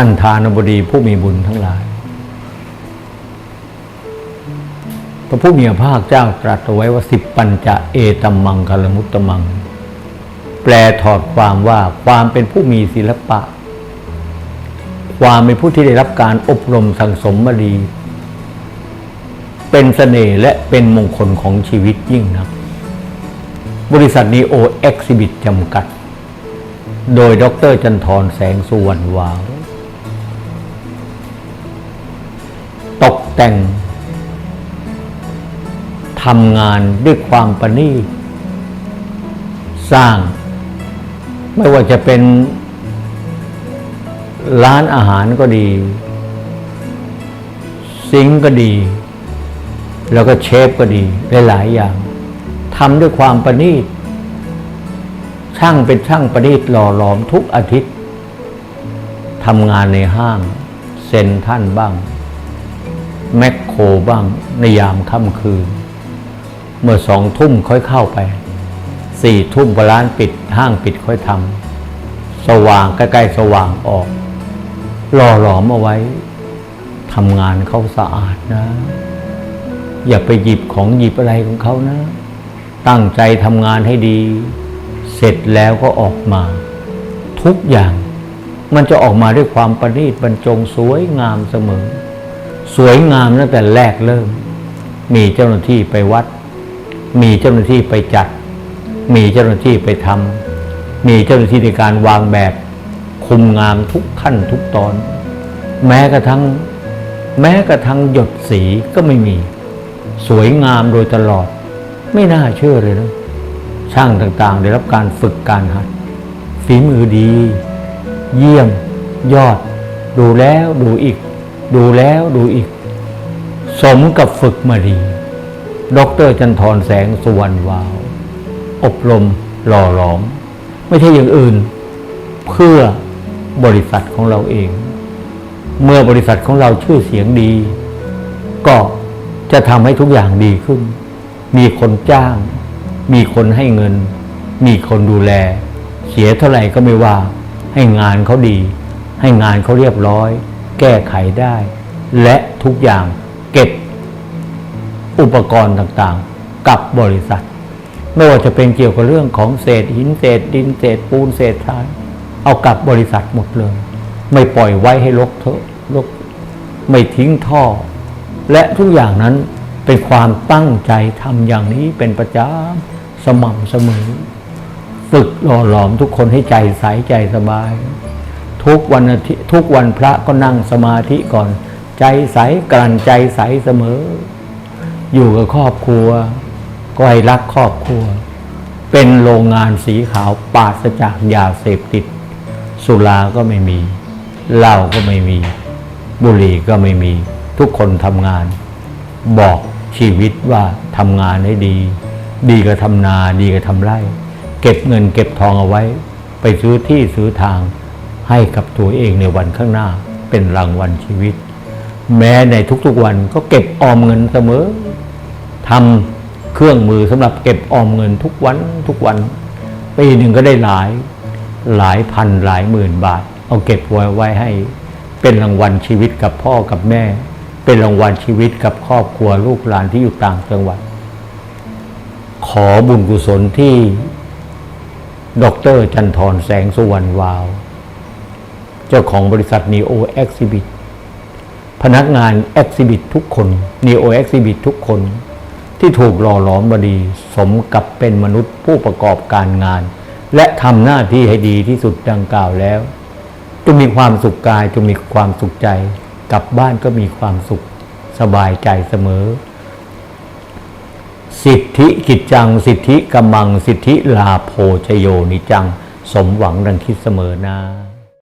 ท่านทานบดีผู้มีบุญทั้งหลาย พระผู้มีพระภาคเจ้าตรัสเอาไว้ว่าสิบปัญจะเอตัมมังคลมุตตมัง แปลถอดความว่าความเป็นผู้มีศิลปะ ความเป็นผู้ที่ได้รับการอบรมสั่งสมมาดี เป็นเสน่ห์และเป็นมงคลของชีวิตยิ่งนัก บริษัทนีโอเอ็กซิบิทจำกัด โดยดรจันทรแสงสุวรรณวาว ตกแต่งทำงานด้วยความประณีตสร้าง ไม่ว่าจะเป็นร้านอาหารก็ดี ซิงก์ก็ดี แล้วก็เชฟก็ดีหลายๆอย่างทำด้วยความประณีตช่างเป็นช่างประณีตหล่อหลอมทุกอาทิตย์ทำงานในห้าง เซ็นท่านบ้าง แมคโครบ้างในยามค่ำคืน เมื่อสองทุ่มค่อยเข้าไปสี่ทุ่มร้านปิดห้างปิดค่อยทำสว่างใกล้ๆสว่างออกหล่อหลอมเอาไว้ทำงานเขาสะอาดนะ อย่าไปหยิบของหยิบอะไรของเขานะ ตั้งใจทำงานให้ดี เสร็จแล้วก็ออกมา ทุกอย่างมันจะออกมาด้วยความประณีตบรรจงสวยงามเสมอ สวยงามตั้งแต่แรกเริ่ม มีเจ้าหน้าที่ไปวัด มีเจ้าหน้าที่ไปจัด มีเจ้าหน้าที่ไปทำมีเจ้าหน้าที่ในการวางแบบ คุมงามทุกขั้นทุกตอน แม้กระทั่งแม้กระทั่งหยดสีก็ไม่มี สวยงามโดยตลอด ไม่น่าเชื่อเลยนะช่างต่างๆ ได้รับการฝึกการหัดฝีมือดี เยี่ยม ยอด ดูแล้วดูอีก ดูแล้วดูอีก สมกับฝึกมาดีดรจันทรแสงสุวรรณวาว อบรมหล่อหลอม ไม่ใช่อย่างอื่น เพื่อบริษัทของเราเอง เมื่อบริษัทของเราชื่อเสียงดี ก็จะทำให้ทุกอย่างดีขึ้น มีคนจ้าง มีคนให้เงิน มีคนดูแล เสียเท่าไหร่ก็ไม่ว่า ให้งานเขาดี ให้งานเขาเรียบร้อย แก้ไขได้ และทุกอย่างเก็บอุปกรณ์ต่างๆ กับบริษัท ไม่ว่าจะเป็นเกี่ยวกับเรื่องของเศษหินเศษดินเศษปูนเศษทราย เอากลับบริษัทหมดเลย ไม่ปล่อยไว้ให้ลกเถอะลกไม่ทิ้งท่อ และทุกอย่างนั้นเป็นความตั้งใจทำอย่างนี้เป็นประจำสม่ำเสมอ ฝึกหล่อหลอมทุกคนให้ใจใสใจสบาย ทุกวันอาทิตย์ทุกวันพระก็นั่งสมาธิก่อน ใจใสกลั่นใจใสเสมอ อยู่กับครอบครัวก็ให้รักครอบครัว เป็นโรงงานสีขาวปราศจากยาเสพติด สุราก็ไม่มีเหล้าก็ไม่มี บุหรี่ก็ไม่มี ทุกคนทำงาน บอกชีวิตว่าทำงานให้ดี ดีก็ทำนาดีก็ทำไร่ เก็บเงินเก็บทองเอาไว้ ไปซื้อที่ซื้อทาง ให้กับตัวเองในวันข้างหน้าเป็นรางวัลชีวิต แม้ในทุกๆวันก็เก็บออมเงินเสมอทำเครื่องมือสำหรับเก็บออมเงินทุกวันทุกวันปีหนึ่งก็ได้หลายหลายพันหลายหมื่นบาท เอาเก็บไว้ไว้ให้ เป็นรางวัลชีวิตกับพ่อกับแม่ เป็นรางวัลชีวิตกับครอบครัวลูกหลานที่อยู่ต่างจังหวัด ขอบุญกุศลที่ดรจันทร์แสงสุวรรณวาว เจ้าของบริษัท Neo Exhibit พนักงาน Exhibit ทุกคน Neo Exhibit ทุกคน ที่ถูกหล่อหลอมมาดี สมกับเป็นมนุษย์ผู้ประกอบการงาน และทำหน้าที่ให้ดีที่สุดดังกล่าวแล้วจงมีความสุขกายจงมีความสุขใจ กลับบ้านก็มีความสุขสบายใจเสมอ สิทธิกิจจัง สิทธิกำมัง สิทธิลาโพชโยนิจัง สมหวังดังคิดเสมอนะ